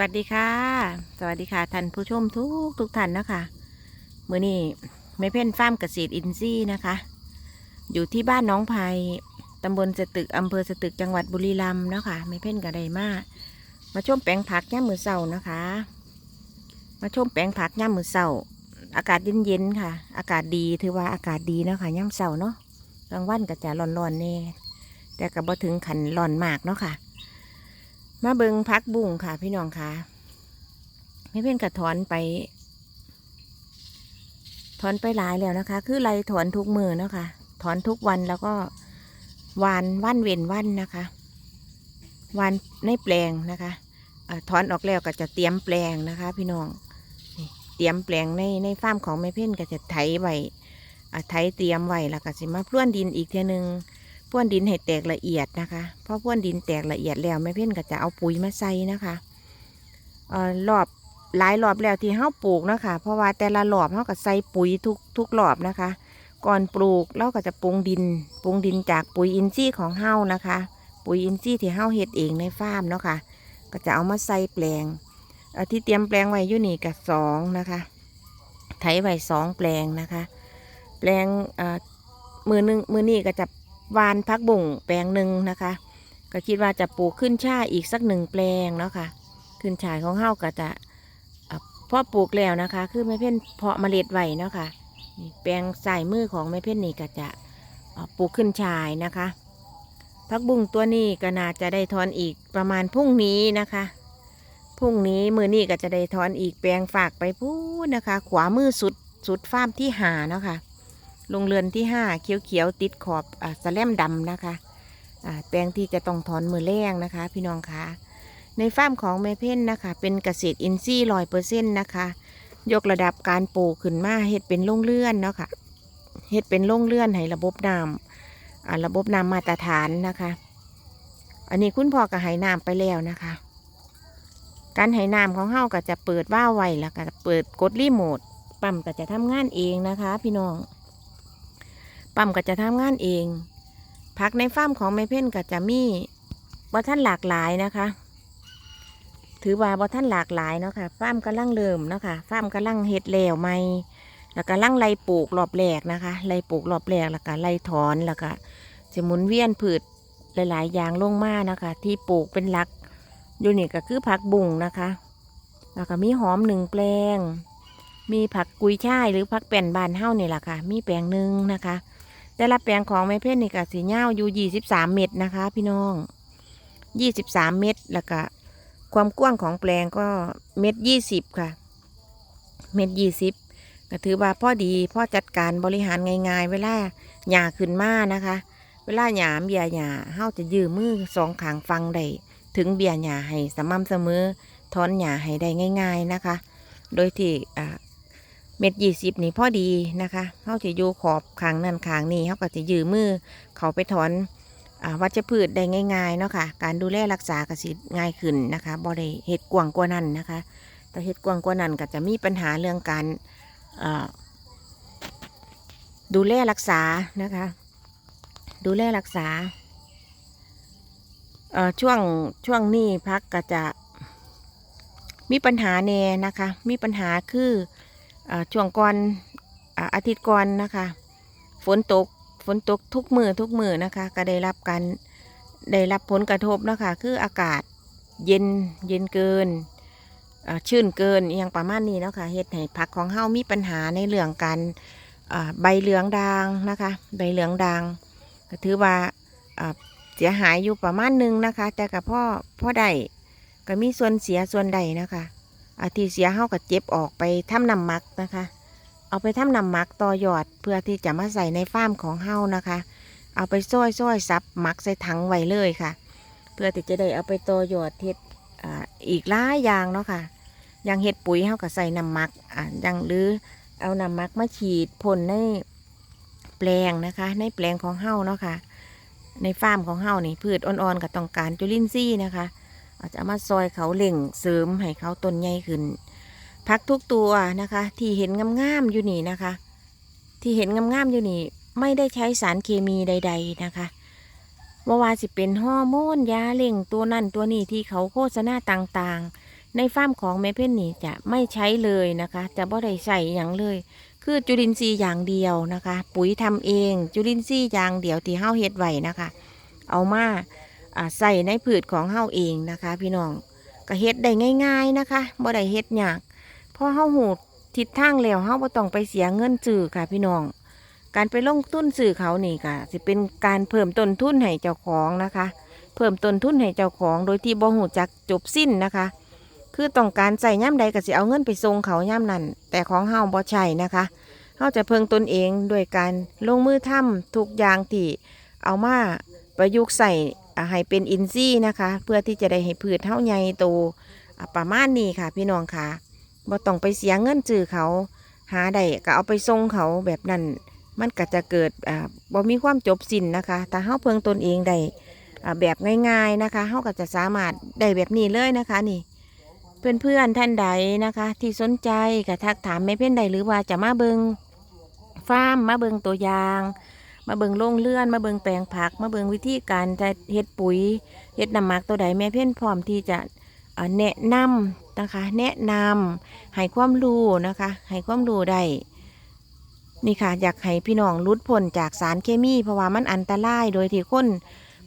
วัสดีค่ะ สวัสดีค่ะท่านผู้ชมทุกทุกท่านนะคะมือนี้ไม่เพ่นฟาร์มเกษตรอินทรีย์นะคะ อยู่ที่บ้านน้องไผ่ตำบลสตึกอำเภอสตึกจังหวัดบุรีรัมย์เนาะคะไม่เพ่นกับไดมามาชมแปลงผักย่ามมือเสานะคะ มาชมแปลงผักย่ามมือเสาอากาศเย็นๆค่ะ อากาศดีถือว่าอากาศดีเนาะคะย่ามเสาเนาะกลางวันก็จะร้อนๆแน่แต่ก็บ่ถึงขันร้อนมากเนาะค่ะ มาเบิงพักบุ้งค่ะ พี่น้องค่ะไม่เพ่นกระถอนไป ถอนไปหลายแล้วนะคะ คือไรถอนทุกมือเนาะคะถอนทุกวันแล้วก็วานวันเว้นวันนะคะวานในแปลงนะคะอถอนออกแล้วก็จะเตรียมแปลงนะคะ พี่น้องเตรียมแปลงในในฟาร์มของแม่เพ่นก็จะไถไว้ไถเตรียมไว้แล้วก็สิมาพรวนดินอีกเทีนึง พ่วนดินให้แตกละเอียดนะคะพอพ่วนดินแตกละเอียดแล้วแม่เพ่นก็จะเอาปุ๋ยมาใส่นะคะออรอบหลายรอบแล้วที่เฮาปลูกนะคะ เพราะว่าแต่ละรอบเฮาก็ใส่ปุ๋ยทุกทุกรอบนะคะ ก่อนปลูกเราก็จะปรุงดินปรุงดินจากปุ๋ยอินทรีย์ของเฮานะคะ ปุ๋ยอินทรีย์ที่เฮาเฮ็ดเองในฟาร์มเนาะค่ะก็จะเอามาใส่แปลงที่เตรียมแปลงไว้อยู่นี่กับสองนะคะไถไว้สองแปลงนะคะ แปลงมือหนึงมือนี่ก็จะ วานพักบุ่งแปลงหนึ่งนะคะ ก็คิดว่าจะปลูกขึ้นช่ายอีกสักหนึ่งแปลงเนาะค่ะขึ้นช่ายของเฮาก็จะพอปลูกแล้วนะคะ คือแม่เพ่นเพาะเมล็ดไว้เนาะค่ะแปลงใส่มือของแม่เพ่นนี่ก็จะปลูกขึ้นช่ายนะคะพักบุ้งตัวนี้ก็น่าจะได้ทอนอีกประมาณพรุ่งนี้นะคะพรุ่งนี้มือนี้ก็จะได้ทอนอีกแปลงฝากไปพูดนะคะ ขวามือสุดสุดฟ้ามที่หาเนาะค่ะ รงเรือนที่ห้าเขียวๆติดขอบอาสแลมดำนะคะอ่าแปลงที่จะต้องถอนมือแรงนะคะ พี่น้องคะในฟาร์มของแม่เพ่นนะคะ เป็นเกษตรอินทรีย์ร้อยเปอร์เซ็นต์นะคะ ยกระดับการปลูกขึ้นมาเฮ็ดเป็นโรงเรือนเนาะค่ะเฮ็ดเป็นโรงเรือนให้ระบบน้ำอ่าระบบน้ำมาตรฐานนะคะ อันนี้คุณพ่อก็ให้น้ำไปแล้วนะคะ การให้น้ำของเฮาก็จะเปิดว่าวไว้แล้วก็เปิดกดรีโมทปั๊มก็จะทำงานเองนะคะ พี่น้อง ปั๊มก็จะทำงานเอง ผักในฟาร์มของแม่เพ่นก็จะมีบ่ท่านหลากหลายนะคะ ถือว่าบ่ท่านหลากหลายเนาะค่ะฟาร์มกำลังเริ่มเนาะค่ะฟาร์มกำลังเฮ็ดแล้วใหม่แล้วก็ลังไล่ปลูกรอบแรกนะคะไล่ปลูกรอบแรกแล้วก็ไล่ถอนแล้วก็จะหมุนเวียนพืชหลาย ๆ อย่างลงมานะคะ ที่ปลูกเป็นหลักอยู่นี่ก็คือผักบุ้งนะคะ แล้วก็มีหอมหนึ่งแปลง มีผักกุยช่ายหรือผักแป่นบานเฮ้านี่แหละค่ะ มีแปลงหนึ่งนะคะ แต่ละแปลงของแม่เพชรนี่ก็สีเงาอยู่ยี่สิบสามเม็ดนะคะ พี่น้องยี่สิบสามเม็ดแล้วก็ความกว้างของแปลงก็เม็ดยี่สิบค่ะ เม็ดยี่สิบก็ถือว่าพ่อดีพ่อจัดการบริหารง่ายๆ เวลาหญ้าขึ้นมานะคะ เวลาหยามเบียหญ้าเฮาจะยืมมือสองขางฟังได้ถึงเบียหญ้าให้สม่ำเสมอถอนหญ้าให้ได้ง่าย ๆนะคะ โดยที่อ่า เม็ดยี่สิบนี่พอดีนะคะเขาจะอยู่ขอบขางนั่นขางนี้เขาก็จะยืมมือเขาไปถอนอวัชพืชได้ง่ายๆเนาะค่ะ การดูแลรักษากสิง่ายขึ้นนะคะบ่ได้เห็ดกวางกว่านั้นนะคะแต่เห็ดกวางกว่านั้นก็จะมีปัญหาเรื่องการดูแลรักษานะคะ ดูแลรักษาช่วงช่วงนี้พักก็จะมีปัญหาแน่นะคะ มีปัญหาคือ ช่วงก่อนอาทิตย์ก่อนนะคะ ฝนตกฝนตกทุกมือทุกมือนะคะ ก็ได้รับการได้รับผลกระทบนะคะ คืออากาศเย็นเย็นเกินชื้นเกินอย่างประมาณนี้เนาะคะเฮ็ดให้ผักของเฮามีปัญหาในเรื่องการใบเหลืองด่างนะคะ ใบเหลืองด่างก็ถือว่าเสียหายอยู่ประมาณหนึงนะคะ แต่กับพ่อพ่อได้ก็มีส่วนเสียส่วนใดนะคะ ที่เสียเฮาก็เจ็บออกไปทำน้ำมักนะคะ เอาไปทำน้ำมักต่อยอดเพื่อที่จะมาใส่ในฟาร์มของเฮานะคะ เอาไปซ้อยซ้อยซับมักใส่ถังไว้เลยค่ะ เพื่อที่จะได้เอาไปต่อยอดเฮ็ดอ่าอีกหลายอย่างเนาะค่ะอย่างเฮ็ดปุ๋ยเฮาก็ใส่น้ำมักอ่าอย่างหรือเอาน้ำมักมาฉีดพ่นในแปลงนะคะ ในแปลงของเฮาเนาะค่ะในฟาร์มของเฮานี่พืชอ่อนๆก็ต้องการจุลินทรีย์นะคะ อาจจะมาซอยเขาเล่งเสริมให้เขาต้นใหญ่ขึ้นพักทุกตัวนะคะ ที่เห็นงามๆอยู่นี่นะคะ ที่เห็นงามๆอยู่นี่ ไม่ได้ใช้สารเคมีใด ๆนะคะว่าว่าสิเป็นฮอร์โมนยาเล่งตัวนั่นตัวนี้ที่เขาโฆษณาต่างๆ ในฟาร์มของแม่เพ่นนี่จะไม่ใช้เลยนะคะ จะบ่ได้ใส่อย่างเลย คือจุลินทรีย์อย่างเดียวนะคะ ปุ๋ยทำเอง จุลินทรีย์อย่างเดียวที่เฮาเฮ็ดไว้นะคะ เอามา ใส่ในพืชของเฮาเองนะคะ พี่น้องก็เฮ็ดได้ง่าย ๆนะคะบ่ได้เฮ็ดยากเพราะเฮาหูทิศทางแล้วเฮาบ่ต้องไปเสียเงินจื้อค่ะพี่น้อง การไปลงทุนซื้อเขานี่ก็สิเป็นการเพิ่มต้นทุนให้เจ้าของนะคะ เพิ่มต้นทุนให้เจ้าของ โดยที่บ่หูจักจบสิ้นนะคะ คือต้องการใส่ย่ำใดก็สิเอาเงินไปส่งเขาย่ำนั้นแต่ของเฮาบ่ใช่นะคะเฮาจะเพิ่งตนเองด้วยการลงมือทำทุกอย่างที่เอามาประยุกต์ใส่ ให้เป็นอินทรีย์นะคะ เพื่อที่จะได้ให้พืชเฮาใหญ่โตประมาณนี้ค่ะ พี่น้องค่ะบ่ต้องไปเสียเงินจื้อเขา หาได้ก็เอาไปส่งเขาแบบนั้น มันก็จะเกิดอ่าบ่มีความจบสิ้นนะคะแต่เฮาเพิ่งตนเองได้แบบง่ายๆนะคะเฮาก็จะสามารถได้แบบนี้เลยนะคะนี่ เพื่อนๆท่านใดนะคะ ที่สนใจก็ทักถามแม่เพ่นใดหรือว่าจะมาเบิงฟาร์มมาเบิงตัวอย่าง มาเบิงโรงเลื่อน มาเบิงแปลงผัก มาเบิงวิธีการจะเฮ็ดปุ๋ยเฮ็ดน้ำหมักตัวใดแม่เพ่นพร้อมที่จะแนะนำนะคะ แนะนำให้ความรู้นะคะให้ความรู้ได้นี่ค่ะ อยากให้พี่น้องรุดพ้นจากสารเคมี เพราะว่ามันอันตรายโดยที่คน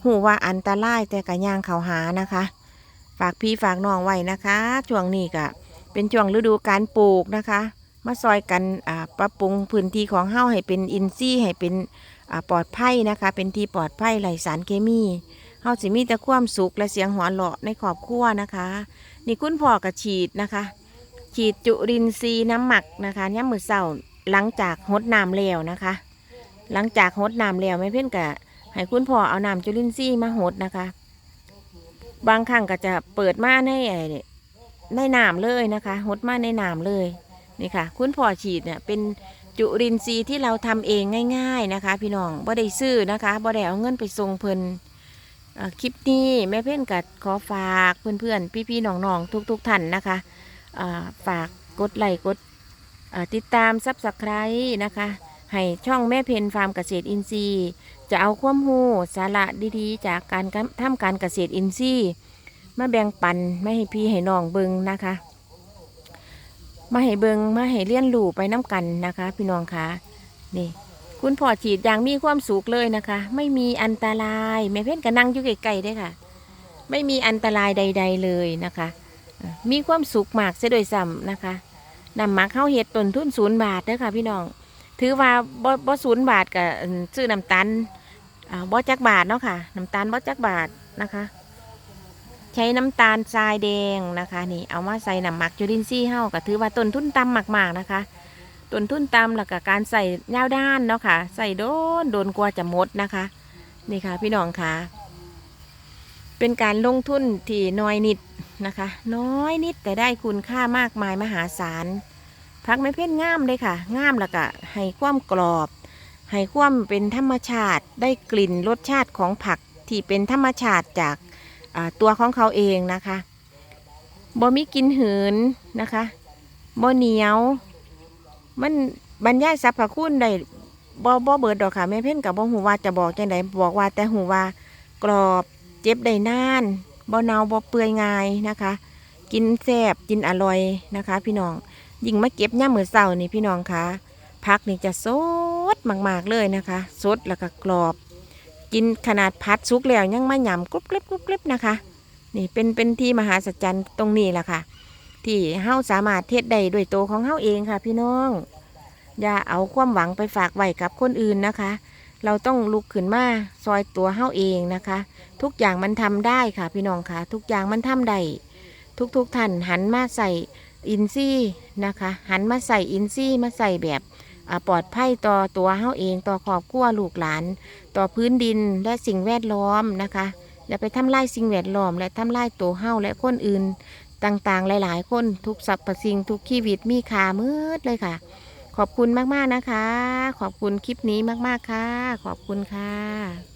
หูว่าอันตรายแต่กะย่างเขาหานะคะ ฝากพี่ฝากน้องไว้นะคะช่วงนี้ก็เป็นช่วงฤดูการปลูกนะคะ มาซอยกันปรับปรุงพื้นที่ของเฮาให้เป็นอินทรีย์ให้เป็น ปลอดภัยนะคะ เป็นที่ปลอดภัยไร้สารเคมีเฮาสิมีแต่ความสุขและเสียงหัวเราะในครอบครัวนะคะ นี่คุณพ่อก็ฉีดนะคะ ฉีดจุรินทรีย์น้ำหมักนะคะย่ำมือเศร้าหลังจากหดน้ำแล้วนะคะ หลังจากหดน้ำแล้วไม่เพ่นกะให้คุณพ่อเอาน้ำจุลินทรีย์มาหดนะคะ บางครั้งก็จะเปิดมาในไอ้นี่ในน้ำเลยนะคะหดมาในน้ำเลยนี่ค่ะ คุณพ่อฉีดเนี่ยเป็น จุลินทรีย์ที่เราทำเองง่าย ๆนะคะ พี่น้องบ่ได้ซื้อนะคะบ่ได้เอาเงินไปส่งเพิ่นเอ่อคลิปนี้แม่เพ่นกัดขอฝากเพื่อนๆ พี่ๆน้องๆทุกๆท่านนะคะฝากกดไลค์กดติดตามซับสไครต์นะคะ ให้ช่องแม่เพนฟาร์มเกษตรอินทรีย์ จะเอาความรู้สาระดีๆ จากการทำการเกษตรอินทรีย์ มาแบ่งปันไม่ให้พี่ให้น้องเบิงนะคะ มาให้เบิงมาให้เลี้ยนรู้ไปน้ำกันนะคะ พี่น้องคะนี่ คุณพ่อฉีดอย่างมีความสุขเลยนะคะ ไม่มีอันตรายแม่เพ่นก็นั่งอยู่ไกลๆได้ค่ะ ไม่มีอันตรายใด ๆเลยนะคะ มีความสุขมากเสียโดวยซ้ำนะคะนำมาเข้าเห็ดต้นทุนศูนย์บาทเด้อค่ะพี่น้อง ถือว่าบ่บ่ศูนย์บาทกับซื้อน้ำตาลบ่จักบาทเนาะค่ะน้ำตาลบ่จักบาทนะคะ ใช้น้ำตาลทรายแดงนะคะ นี่เอามาใส่น้ำหมักจุลินทรีย์เฮาก็ถือว่าต้นทุนต่ำมากๆนะคะต้นทุนต่ำแล้วก็การใส่ยาวด้านเนาะค่ะ ใส่โดนโดนกว่าจะหมดนะคะ นี่ค่ะ พี่น้องค่ะ เป็นการลงทุนที่น้อยนิดนะคะ น้อยนิดแต่ได้คุณค่ามากมายมหาศาลพักไม่เพ่นงามเลยค่ะงามแล้วก็ให้ความกรอบให้ความเป็นธรรมชาติได้กลิ่นรสชาติของผักที่เป็นธรรมชาติจาก ตัวของเขาเองนะคะบ่มีกินหืนนะคะบ่เหนียว มันบรรยายสรรพคุณได้บ่บ่เบิดดอกค่ะแม่เพ่นกับบ่หูว่าจะบอกจังไดบอกว่าแต่หูว่ากรอบเจ็บได้นานบ่เนาบ่เปื่อยง่ายนะคะ กินแซ่บกินอร่อยนะคะ พี่น้องยิ่งมาเก็บย่ามมือเสานี่พี่น้องคะผักนี่จะสดมากๆเลยนะคะ สดแล้วก็กรอบ กินขนาดพัดสุกแล้วยังไม่หยำกรุบกริบกรุบกริบนะคะ นี่เป็นเป็นที่มหาสัจจรรย์ตรงนี้แหละค่ะ ที่เฮาสามารถเทศได้ด้วยตัวของเฮาเองค่ะ พี่น้อง อย่าเอาความหวังไปฝากไว้กับคนอื่นนะคะ เราต้องลุกขึ้นมาซอยตัวเฮาเองนะคะ ทุกอย่างมันทำได้ค่ะ พี่น้องค่ะ ทุกอย่างมันทำได้ทุกๆท่านหันมาใส่อินซี่นะคะ หันมาใส่อินซี่มาใส่แบบ ปลอดภัยต่อตัวเฮาเองต่อครอบครัวลูกหลาน ต่อพื้นดินและสิ่งแวดล้อมนะคะอย่าไปทำลายสิ่งแวดล้อม และทำลายตัวเฮาและคนอื่นต่างๆ หลายๆ คนทุกสรรพสิ่งทุกชีวิตมีค่ามืดเลยค่ะ ขอบคุณมากๆนะคะ ขอบคุณคลิปนี้มากๆค่ะ ขอบคุณค่ะ